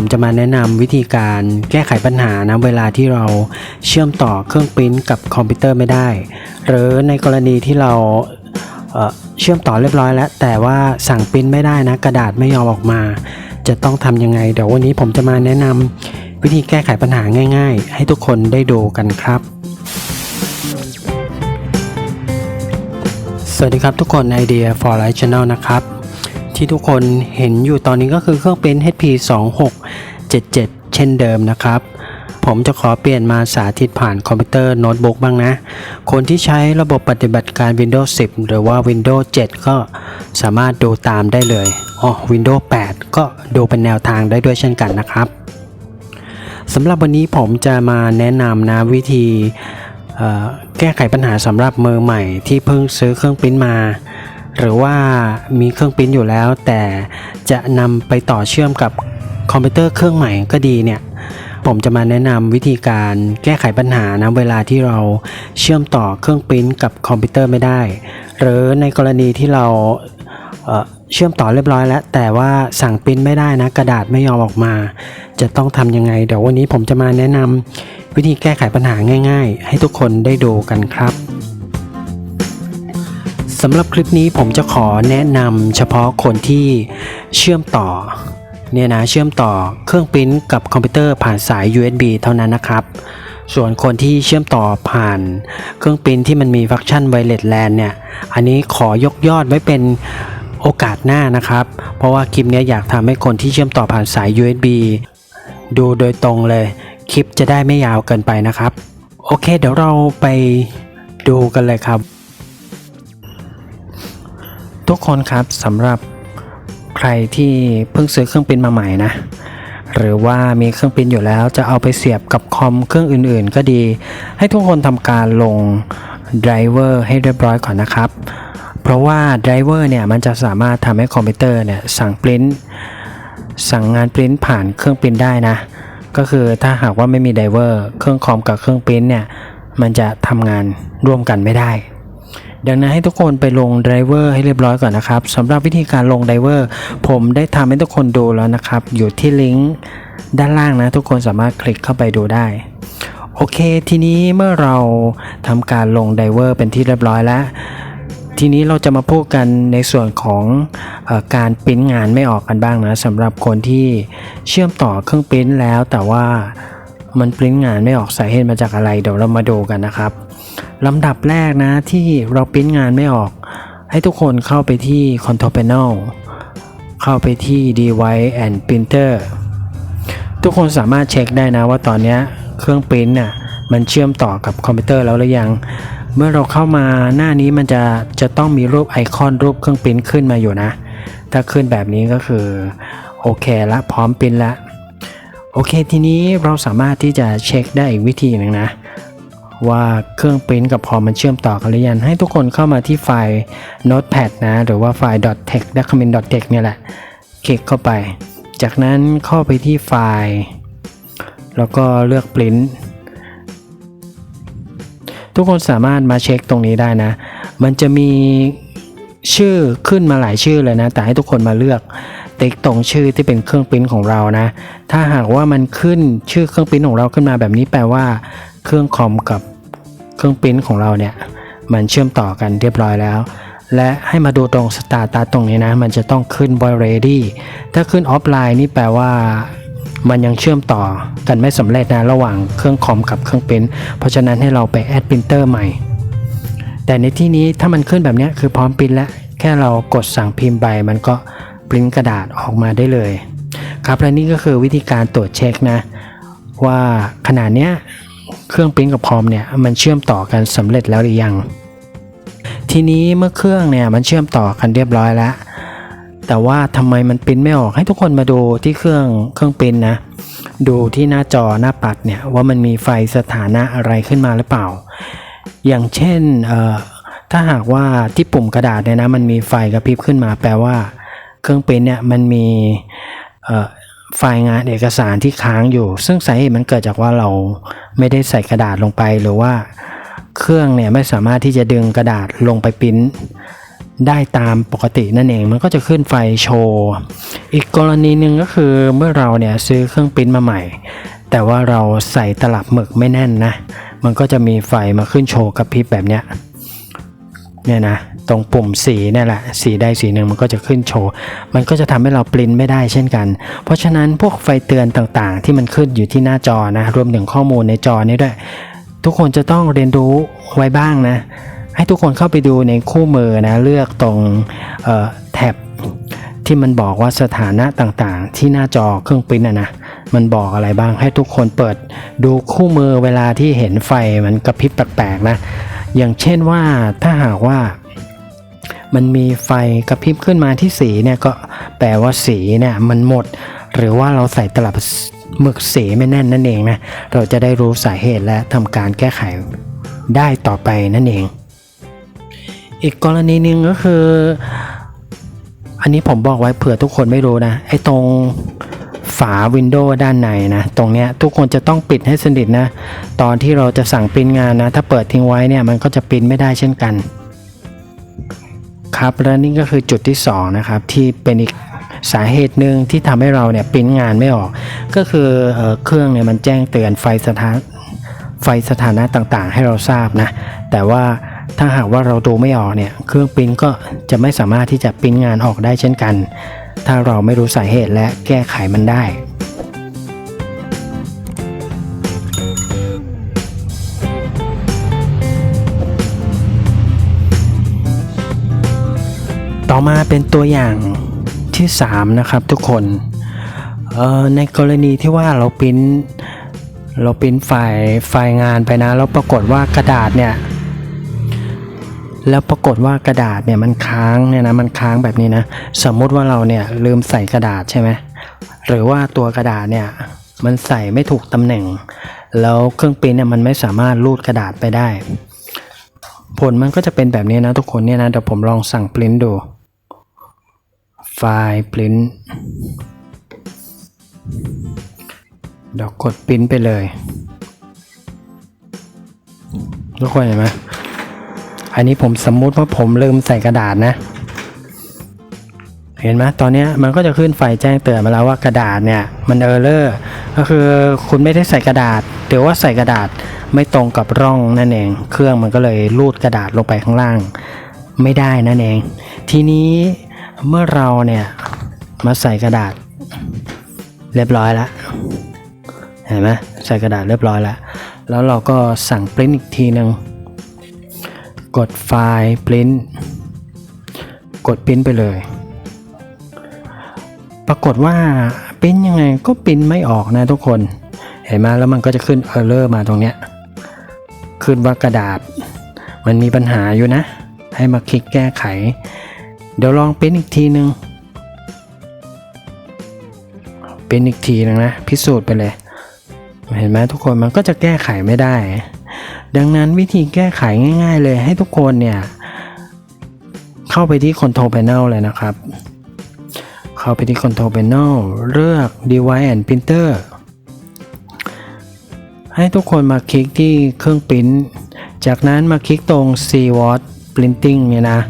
ผมจะมาแนะนำวิธีการแก้ไขปัญหานะเวลาที่เราเชื่อมต่อเครื่องปริ้นกับคอมพิวเตอร์ไม่ได้ หรือในกรณีที่เราเเชื่อมต่อเรียบร้อยแล้ว แต่ว่าสั่งปริ้นไม่ได้นะ กระดาษไม่ยอมออกมา จะต้องทำยังไง เดี๋ยววันนี้ผมจะมาแนะนำวิธีแก้ไขปัญหาง่าย ๆ ให้ทุกคนได้ดูกันครับ สวัสดีครับทุกคนไอเดีย for Life Channel นะครับ ที่ทุกคนเห็นอยู่ตอนนี้ก็คือเครื่องปริ้น HP 2677 เช่นเดิมนะครับ ผมจะขอเปลี่ยนมาสาธิตผ่านคอมพิวเตอร์โน้ตบุ๊กบ้างนะ คนที่ใช้ระบบปฏิบัติการ Windows 10 หรือว่า Windows 7 ก็สามารถดูตามได้เลยอ๋อ Windows 8 ก็ดูเป็นแนวทางได้ด้วยเช่นกันนะครับสำหรับวันนี้ผมจะมาแนะนำนะวิธีแก้ไขปัญหาสำหรับมือใหม่ที่เพิ่งซื้อเครื่องปริ้นมา หรือว่ามีเครื่องปริ้นอยู่แล้ว แต่จะนำไปต่อเชื่อมกับคอมพิวเตอร์เครื่องใหม่ก็ดีเนี่ยผมจะมาแนะนำวิธีการแก้ไขปัญหานะเวลาที่เราเชื่อมต่อเครื่องปริ้นกับคอมพิวเตอร์ไม่ได้ หรือในกรณีที่เราเอ่อเชื่อมต่อเรียบร้อยแล้ว แต่ว่าสั่งปริ้นไม่ได้นะ กระดาษไม่ยอมออกมา จะต้องทำยังไง เดี๋ยววันนี้ผมจะมาแนะนำวิธีแก้ไขปัญหาง่าย ๆ ให้ทุกคนได้ดูกันครับ สำหรับคลิปนี้ผมจะขอแนะนำเฉพาะคนที่เชื่อมต่อเนี่ยนะเชื่อมต่อเครื่องปริ้นกับคอมพิวเตอร์ผ่านสาย USB เท่านั้นนะครับ ส่วนคนที่เชื่อมต่อผ่านเครื่องปริ้นที่มันมีฟังก์ชันไวเลสแลนเนี่ย อันนี้ขอยกยอดไว้เป็นโอกาสหน้านะครับ เพราะว่าคลิปนี้อยากทำให้คนที่เชื่อมต่อผ่านสาย USB ดูโดยตรงเลย คลิปจะได้ไม่ยาวเกินไปนะครับ โอเค เดี๋ยวเราไปดูกันเลยครับ ทุกคนครับสำหรับใครที่เพิ่งซื้อเครื่องปริ้นมาใหม่นะ หรือว่ามีเครื่องปริ้นอยู่แล้วจะเอาไปเสียบกับคอมเครื่องอื่นๆ ก็ดี ให้ทุกคนทำการลงไดรเวอร์ให้เรียบร้อยก่อนนะครับ เพราะว่าไดรเวอร์เนี่ยมันจะสามารถทำให้คอมพิวเตอร์เนี่ยสั่งปริ้นสั่งงานปริ้นผ่านเครื่องปริ้นได้นะ ก็คือถ้าหากว่าไม่มีไดรเวอร์เครื่องคอมกับเครื่องปริ้นเนี่ยมันจะทำงานร่วมกันไม่ได้ ดังนั้นให้ทุกคนไปลงไดรเวอร์ให้เรียบร้อยก่อนนะครับสำหรับวิธีการลงไดรเวอร์ผมได้ทำให้ทุกคนดูแล้วนะครับ อยู่ที่ลิงก์ด้านล่างนะทุกคนสามารถคลิกเข้าไปดูได้โอเค ทีนี้เมื่อเราทำการลงไดรเวอร์เป็นที่เรียบร้อยแล้ว ทีนี้เราจะมาพูดกันในส่วนของอการปริ้นงานไม่ออกกันบ้างนะสำหรับคนที่เชื่อมต่อเครื่องปริ้นแล้ว แต่ว่ามันปริ้นงานไม่ออกสาเหตุมาจากอะไรเดี๋ยวเรามาดูกันนะครับ ลำดับแรกนะที่เราปริ้นงานไม่ออก ให้ทุกคนเข้าไปที่ Control Panel เข้าไปที่ Device and Printer ทุกคนสามารถเช็คได้นะว่าตอนนี้เครื่องปริ้นน่ะมันเชื่อมต่อกับคอมพิวเตอร์แล้วหรือยัง เมื่อเราเข้ามาหน้านี้มันจะจะต้องมีรูปไอคอนรูปเครื่องปริ้นขึ้นมาอยู่นะ ถ้าขึ้นแบบนี้ก็คือโอเคละพร้อมปริ้นละโอเคทีนี้เราสามารถที่จะเช็คได้อีกวิธีหนึ่งนะ ว่าเครื่องปริ้นกับคอมมันเชื่อมต่อกันหรือยังให้ทุกคนเข้ามาที่ไฟล์ notepad นะ หรือว่าไฟล์ .tex document .tex เนี่ยแหละ คลิกเข้าไป จากนั้นเข้าไปที่ไฟล์ แล้วก็เลือกปริ้นทุกคนสามารถมาเช็คตรงนี้ได้นะ มันจะมีชื่อขึ้นมาหลายชื่อเลยนะ แต่ให้ทุกคนมาเลือกติ๊กตรงชื่อที่เป็นเครื่องปริ้นของเรานะ ถ้าหากว่ามันขึ้นชื่อเครื่องปริ้นของเราขึ้นมาแบบนี้แปลว่า เครื่องคอมกับเครื่องปริ้นของเราเนี่ย มันเชื่อมต่อกันเรียบร้อยแล้ว และให้มาดูตรงสตาร์ตตรงนี้นะ มันจะต้องขึ้น boy ready ถ้าขึ้นออฟไลน์นี่แปลว่ามันยังเชื่อมต่อกันไม่สำเร็จนะระหว่างเครื่องคอมกับเครื่องปริ้นเพราะฉะนั้นให้เราไปแอดปรินเตอร์ใหม่ แต่ในที่นี้ถ้ามันขึ้นแบบนี้คือพร้อมปริ้นแล้ว แค่เรากดสั่งพิมพ์ไปมันก็ปริ้นกระดาษออกมาได้เลย ครับและนี่ก็คือวิธีการตรวจเช็คนะ ว่าขนาดเนี้ย เครื่องปริ้นกับคอมเนี่ยมันเชื่อมต่อกันสำเร็จแล้วหรือยัง ทีนี้เมื่อเครื่องเนี่ยมันเชื่อมต่อกันเรียบร้อยแล้ว แต่ว่าทำไมมันปริ้นไม่ออกให้ทุกคนมาดูที่เครื่องเครื่องปริ้นนะดูที่หน้าจอหน้าปัดเนี่ยว่ามันมีไฟสถานะอะไรขึ้นมาหรือเปล่า อย่างเช่นถ้าหากว่าที่ปุ่มกระดาษเนี่ยนะมันมีไฟกระพริบขึ้นมาแปลว่า เครื่องปริ้นเนี่ยมันมี ไฟล์งานเอกสารที่ค้างอยู่ ซึ่งสาเหตุมันเกิดจากว่าเราไม่ได้ใส่กระดาษลงไปหรือว่าเครื่องเนี่ยไม่สามารถที่จะดึงกระดาษลงไปปริ้นได้ตามปกตินั่นเองมันก็จะขึ้นไฟโชว์ อีกกรณีหนึ่งก็คือเมื่อเราเนี่ยซื้อเครื่องปริ้นมาใหม่ แต่ว่าเราใส่ตลับหมึกไม่แน่นนะ มันก็จะมีไฟมาขึ้นโชว์กระพริบแบบเนี้ยเนี่ยนะ ตรงปุ่มสีเนี่ยแหละสีใดสีหนึ่งมันก็จะขึ้นโชว์ มันก็จะทำให้เราปริ้นไม่ได้เช่นกัน เพราะฉะนั้นพวกไฟเตือนต่างๆ ที่มันขึ้นอยู่ที่หน้าจอนะรวมถึงข้อมูลในจอนี้ด้วย ทุกคนจะต้องเรียนรู้ไว้บ้างนะ ให้ทุกคนเข้าไปดูในคู่มือนะเลือกตรงแท็บที่มันบอกว่าสถานะต่างๆ ที่หน้าจอเครื่องปริ้นนะนะมันบอกอะไรบ้างให้ทุกคนเปิดดูคู่มือเวลาที่เห็นไฟมันกระพริบแปลกๆนะ อย่างเช่นว่าถ้าหากว่า มันมีไฟกระพริบขึ้นมาที่สีเนี่ยก็แปลว่าสีเนี่ยมันหมด หรือว่าเราใส่ตลับหมึกสีไม่แน่นนั่นเองนะเราจะได้รู้สาเหตุและทำการแก้ไขได้ต่อไปนั่นเอง อีกกรณีหนึ่งก็คือ อันนี้ผมบอกไว้เผื่อทุกคนไม่รู้นะไอ้ตรงฝาวินโดว์ด้านในนะ ตรงเนี้ยทุกคนจะต้องปิดให้สนิทนะ ตอนที่เราจะสั่งปริ้นงานนะ ถ้าเปิดทิ้งไว้เนี่ยมันก็จะปริ้นไม่ได้เช่นกัน ครับและนี่ก็คือจุดที่สองนะครับที่เป็นอีกสาเหตุหนึ่งที่ทำให้เราเนี่ยปริ้นงานไม่ออก ก็คือเออเครื่องเนี่ยมันแจ้งเตือนไฟสถานไฟสถานะต่างๆ ให้เราทราบนะแต่ว่าถ้าหากว่าเราดูไม่ออกเนี่ยเครื่องปริ้นก็จะไม่สามารถที่จะปริ้นงานออกได้เช่นกัน ถ้าเราไม่รู้สาเหตุและแก้ไขมันได้ อมาเป็นตัวอย่างที่ 3 นะครับทุกคนในกรณีที่ว่าเราปริ้นเราปริ้นไฟล์ไฟล์งานไปนะ แล้วปรากฏว่ากระดาษเนี่ย แล้วปรากฏว่ากระดาษเนี่ยมันค้างเนี่ยนะมันค้างแบบนี้นะ สมมุติว่าเราเนี่ยลืมใส่กระดาษใช่ไหมหรือว่าตัวกระดาษเนี่ยมันใส่ไม่ถูกตำแหน่ง แล้วเครื่องปริ้นเนี่ยมันไม่สามารถรูดกระดาษไปได้ ผลมันก็จะเป็นแบบนี้นะทุกคนเนี่ยนะเดี๋ยวผมลองสั่งปริ้นดู ไฟล์ปริ้นเดี๋ยวกดปริ้นไปเลยทุกคนเห็นไหมอันนี้ผมสมมุติว่าผมลืมใส่กระดาษนะ เห็นไหมตอนนี้มันก็จะขึ้นไฟแจ้งเตือนมาแล้วว่ากระดาษเนี่ย มันเออร์เลอร์ก็คือคุณไม่ได้ใส่กระดาษหรือว่าใส่กระดาษไม่ตรงกับร่องนั่นเอง เครื่องมันก็เลยลูดกระดาษลงไปข้างล่าง ไม่ได้นั่นเอง ทีนี้ เมื่อเราเนี่ยมาใส่กระดาษ เรียบร้อยแล้วเห็นไหมใส่กระดาษเรียบร้อยแล้วแล้วเราก็สั่งปริ้นอีกทีหนึ่งกดไฟล์ปริ้นกดปริ้นไปเลย ปรากฏว่าปริ้นยังไงก็ปริ้นไม่ออกนะทุกคน เห็นไหมแล้วมันก็จะขึ้นเออร์เลอร์มาตรงเนี้ยขึ้นว่ากระดาษ มันมีปัญหาอยู่นะ ให้มาคลิกแก้ไข เดี๋ยวลองเปริ้นอีกทีหนึ่งเปริ้นอีกทีหนึงนะพิสูจน์ไปเลย เห็นไหมทุกคนมันก็จะแก้ไขไม่ได้ ดังนั้นวิธีแก้ไขง่าย ๆ เลยให้ทุกคนเนี่ยเข้าไปที่ Control Panel เลยนะครับ เข้าไปที่ Control Panel เลือก Device and Printer ให้ทุกคนมาคลิกที่เครื่องปริ้นจากนั้นมาคลิกตรง C Watt Printing เนี่ยนะ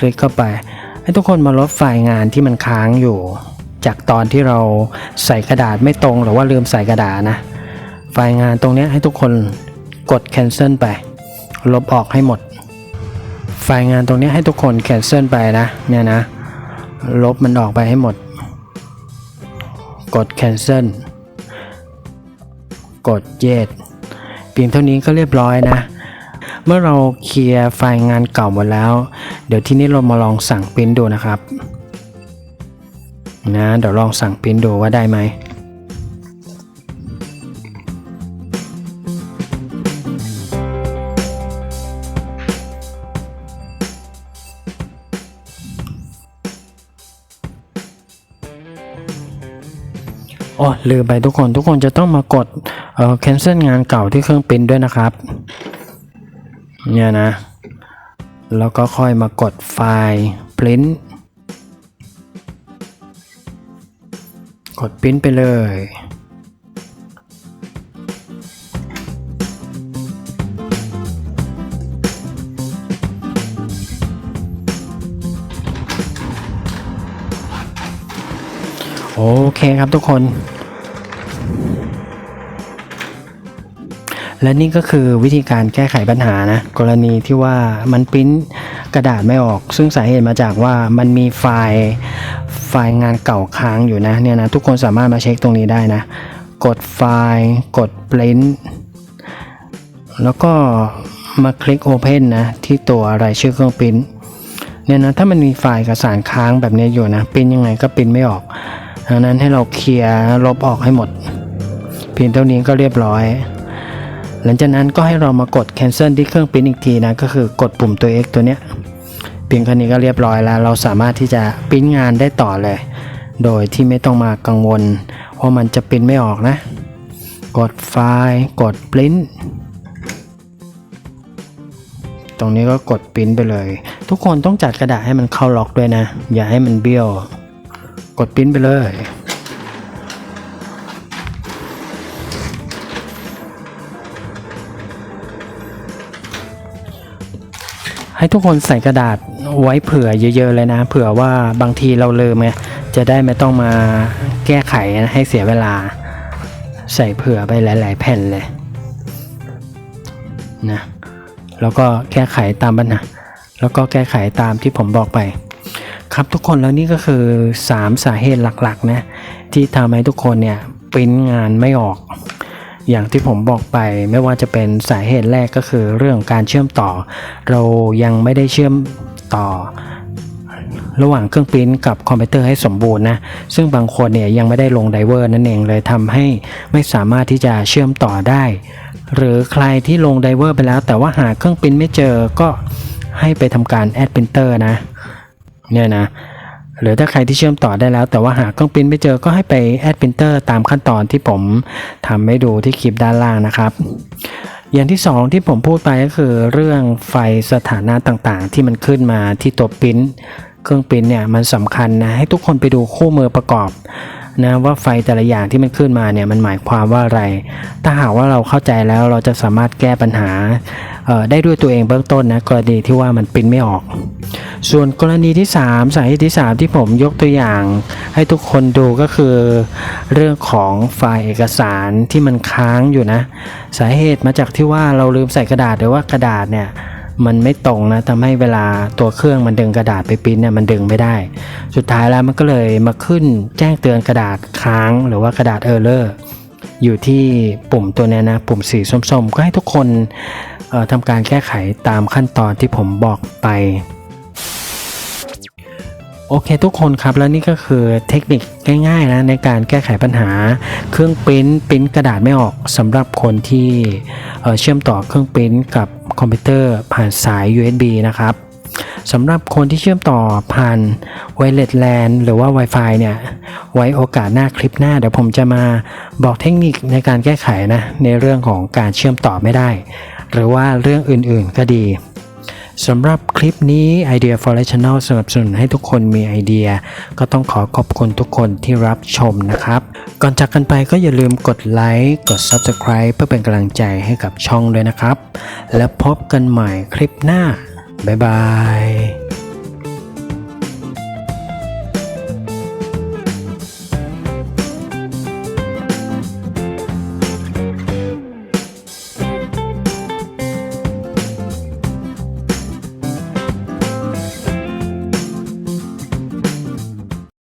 คลิกเข้าไป ให้ทุกคนมาลดไฟล์งานที่มันค้างอยู่ จากตอนที่เราใส่กระดาษไม่ตรงหรือว่าลืมใส่กระดาษนะ ไฟล์งานตรงนี้ให้ทุกคนกด cancel ไป ลบออกให้หมด ไฟล์งานตรงนี้ให้ทุกคน cancel ไปนะเนี่ยนะ ลบมันออกไปให้หมด กด cancel กด yes เพียงเท่านี้ก็เรียบร้อยนะ เมื่อเราเคลียร์ไฟล์งานเก่าหมดแล้ว เดี๋ยวที่นี้เรามาลองสั่งปริ้นดูนะครับนะเดี๋ยวลองสั่งปริ้นดูว่าได้ไหมอ๋อลืมไปทุกคนทุกคนจะต้องมากดเอ่อ cancel งานเก่าที่เครื่องปริ้นด้วยนะครับ เนี่ยนะ แล้วก็ค่อยมากดไฟล์ print กด print ไปเลย โอเคครับทุกคน และนี่ก็คือวิธีการแก้ไขปัญหานะกรณีที่ว่ามันปริ้นกระดาษไม่ออก ซึ่งสาเหตุมาจากว่ามันมีไฟล์ไฟล์งานเก่าค้างอยู่นะเนี่ยนะทุกคนสามารถมาเช็คตรงนี้ได้นะ กดไฟล์กด print แล้วก็มาคลิก Open นะ ที่ตัวรายชื่อเครื่องปริ้นเนี่ยนะถ้ามันมีไฟล์เอกสารค้างแบบนี้อยู่นะปริ้นยังไงก็ปริ้นไม่ออกดังนั้นให้เราเคลียร์ลบออกให้หมด เพียงเท่านี้ก็เรียบร้อย หลังจากนั้นก็ให้เรามากด cancel ที่เครื่องปริ้นอีกทีนะก็คือกดปุ่มตัว X ตัวเนี้ยเพียงแค่นี้ก็เรียบร้อยแล้ว เราสามารถที่จะปริ้นงานได้ต่อเลย โดยที่ไม่ต้องมากังวลว่ามันจะปริ้นไม่ออกนะ กดไฟล์กดปริ้นตรงนี้ก็กดปริ้นไปเลย ทุกคนต้องจัดกระดาษให้มันเข้าล็อกด้วยนะ อย่าให้มันเบี้ยว กดปริ้นไปเลย ให้ทุกคนใส่กระดาษไว้เผื่อเยอะๆเลยนะ เผื่อว่าบางทีเราลืมไงจะได้ไม่ต้องมาแก้ไขให้เสียเวลา ใส่เผื่อไปหลาย ๆ แผ่นเลยนะแล้วก็แก้ไขตามปัญหาแล้วก็แก้ไขตามที่ผมบอกไป ครับทุกคนแล้วนี่ก็คือ 3 สาเหตุหลักๆนะที่ทำให้ทุกคนเนี่ยปริ้นงานไม่ออก อย่างที่ผมบอกไปไม่ว่าจะเป็นสาเหตุแรกก็คือเรื่องการเชื่อมต่อ เรายังไม่ได้เชื่อมต่อ ระหว่างเครื่องปริ้นกับคอมพิวเตอร์ให้สมบูรณ์นะ ซึ่งบางคนเนี่ยยังไม่ได้ลงไดเวอร์นั่นเองเลยทำให้ไม่สามารถที่จะเชื่อมต่อได้ หรือใครที่ลงไดเวอร์ไปแล้ว แต่ว่าหาเครื่องปริ้นไม่เจอก็ให้ไปทำการแอดปรินเตอร์นะเนี่ยนะ หรือถ้าใครที่เชื่อมต่อได้แล้ว แต่ว่าหากเครื่องปริ้นไม่เจอก็ให้ไปแอดปรินเตอร์ตามขั้นตอนที่ผมทำให้ดูที่คลิปด้านล่างนะครับอย่างที่สองที่ผมพูดไปก็คือเรื่องไฟสถานะต่างๆ ที่มันขึ้นมาที่ตัวปริ้นเครื่องปริ้นเนี่ยมันสำคัญนะให้ทุกคนไปดูคู่มือประกอบ นะว่าไฟแต่ละอย่างที่มันขึ้นมาเนี่ยมันหมายความว่าอะไร ถ้าหากว่าเราเข้าใจแล้วเราจะสามารถแก้ปัญหาได้ด้วยตัวเองเบื้องต้นนะกรณีที่ว่ามันปิ้นไม่ออก ส่วนกรณีที่ 3 สาเหตุที่ 3 ที่ผมยกตัวอย่าง ให้ทุกคนดูก็คือ เรื่องของไฟล์เอกสารที่มันค้างอยู่นะ สาเหตุมาจากที่ว่าเราลืมใส่กระดาษหรือว่ากระดาษเนี่ย มันไม่ตรงนะทำให้เวลาตัวเครื่องมันดึงกระดาษไปปริ้นเนี่ยมันดึงไม่ได้ สุดท้ายแล้วมันก็เลยมาขึ้นแจ้งเตือนกระดาษค้างหรือว่ากระดาษเออร์เลอร์อยู่ที่ปุ่มตัวเนี้ยนะ ปุ่มสีส้มๆ ก็ให้ทุกคนทำการแก้ไขตามขั้นตอนที่ผมบอกไปโอเคทุกคนครับแล้วนี่ก็คือเทคนิคง่ายๆนะในการแก้ไขปัญหาเครื่องปริ้นปริ้นกระดาษไม่ออกสำหรับคนที่เเชื่อมต่อเครื่องปริ้นกับ คอมพิวเตอร์ผ่านสาย USB นะครับสำหรับคนที่เชื่อมต่อผ่าน Wireless LAN หรือว่า Wi-Fi เนี่ย ไว้โอกาสหน้าคลิปหน้า เดี๋ยวผมจะมาบอกเทคนิคในการแก้ไขนะ ในเรื่องของการเชื่อมต่อไม่ได้ หรือว่าเรื่องอื่นๆก็ดี สำหรับคลิปนี้ Idea for l a Channel สนับสนุนให้ทุกคนมีไอเดีย ก็ต้องขอขอบคุณทุกคนที่รับชมนะครับ ก่อนจากกันไปก็อย่าลืมกดไลค์กด Subscribe เพื่อเป็นกำลังใจให้กับช่องด้วยนะครับ แล้วพบกันใหม่คลิปหน้า บ๊ายบาย